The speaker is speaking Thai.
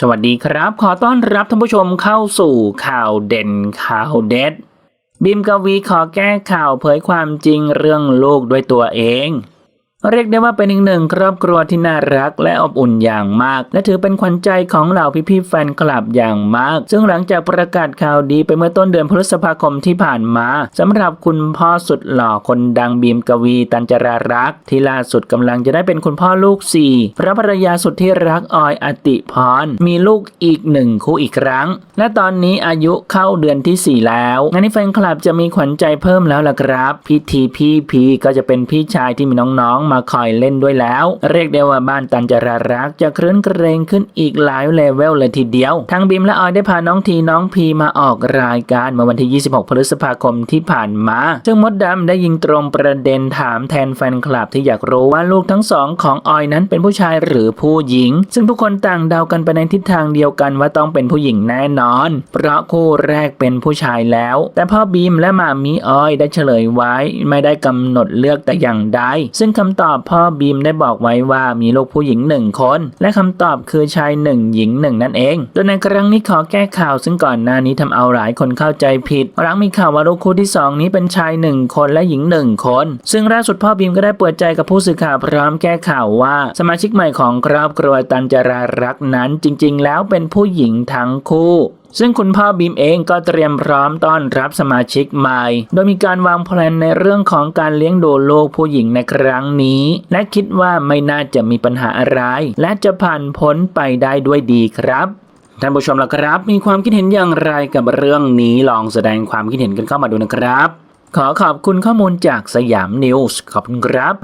สวัสดีครับ ขอต้อนรับท่านผู้ชมเข้าสู่ข่าวเด่นข่าวเด็ด บิมกวีขอแก้ข่าวเผยความจริงเรื่องลูกด้วยตัวเอง เรียกได้ว่าเป็นอีกหนึ่งครอบครัวที่น่ารักและอบอุ่นอย่างมาก และถือเป็นขวัญใจของเหล่าพี่ๆแฟนคลับอย่างมาก ซึ่งหลังจากประกาศข่าวดีไปเมื่อต้นเดือนพฤษภาคมที่ผ่านมาสำหรับคุณพ่อสุดหล่อคนดังบีมกวีตันจรารักษ์ที่ล่าสุดกำลังจะได้เป็นคุณพ่อลูกสี่พระภรรยาสุดที่รักออยอติพรมีลูกอีกหนึ่งคู่อีกครั้ง และตอนนี้อายุเข้าเดือนที่ 4 แล้วงานนี้แฟนคลับจะมีขวัญใจเพิ่มแล้วล่ะครับ พี่ทีพี่พีก็จะเป็นพี่ชายที่มีน้องๆมาาคอยเล่นด้วยแล้ว เรียกได้ว่าบ้านตันจรารักจะครื้นเครงขึ้นอีกหลายเลเวลเลยทีเดียว ทั้งบิมและออยได้พาน้องทีน้องพีมาออกรายการเมื่อวันที่ 26 พฤษภาคมที่ผ่านมา ซึ่งมดดำได้ยิงตรงประเด็นถามแทนแฟนคลับที่อยากรู้ว่าลูกทั้งสองของออยนั้นเป็นผู้ชายหรือผู้หญิง ซึ่งทุกคนต่างเดากันไปในทิศทางเดียวกันว่าต้องเป็นผู้หญิงแน่นอน เพราะคู่แรกเป็นผู้ชายแล้ว แต่พ่อบีมและมามีออยได้เฉลยไว้ ไม่ได้กำหนดเลือกแต่อย่างใดซึ่งคำตอบพ่อบีมได้บอกไว้ว่ามีลูกผู้หญิงหนึ่งคน และคำตอบคือชายหนึ่งหญิงหนึ่งนั่นเอง โดยในครั้งนี้ขอแก้ข่าวซึ่งก่อนหน้านี้ทำเอาหลายคนเข้าใจผิดหลังมีข่าวว่าลูกคู่ที่สองนี้เป็นชายหนึ่งคนและหญิงหนึ่งคน ซึ่งล่าสุดพ่อบีมก็ได้เปิดใจกับผู้สื่อข่าวพร้อมแก้ข่าวว่า สมาชิกใหม่ของครอบครัวตันจรารักนั้นจริง ๆ แล้วเป็นผู้หญิงทั้งคู่ ซึ่งคุณพ่อบีมเองก็เตรียมพร้อมต้อนรับสมาชิกใหม่ โดยมีการวางแผนในเรื่องของการเลี้ยงดูลูกผู้หญิงในครั้งนี้ และคิดว่าไม่น่าจะมีปัญหาอะไร และจะผ่านพ้นไปได้ด้วยดีครับท่านผู้ชมล่ะครับ มีความคิดเห็นอย่างไรกับเรื่องนี้ลองแสดงความคิดเห็นกันเข้ามาดูนะครับ ขอขอบคุณข้อมูลจากสยามนิวส์ขอบคุณครับ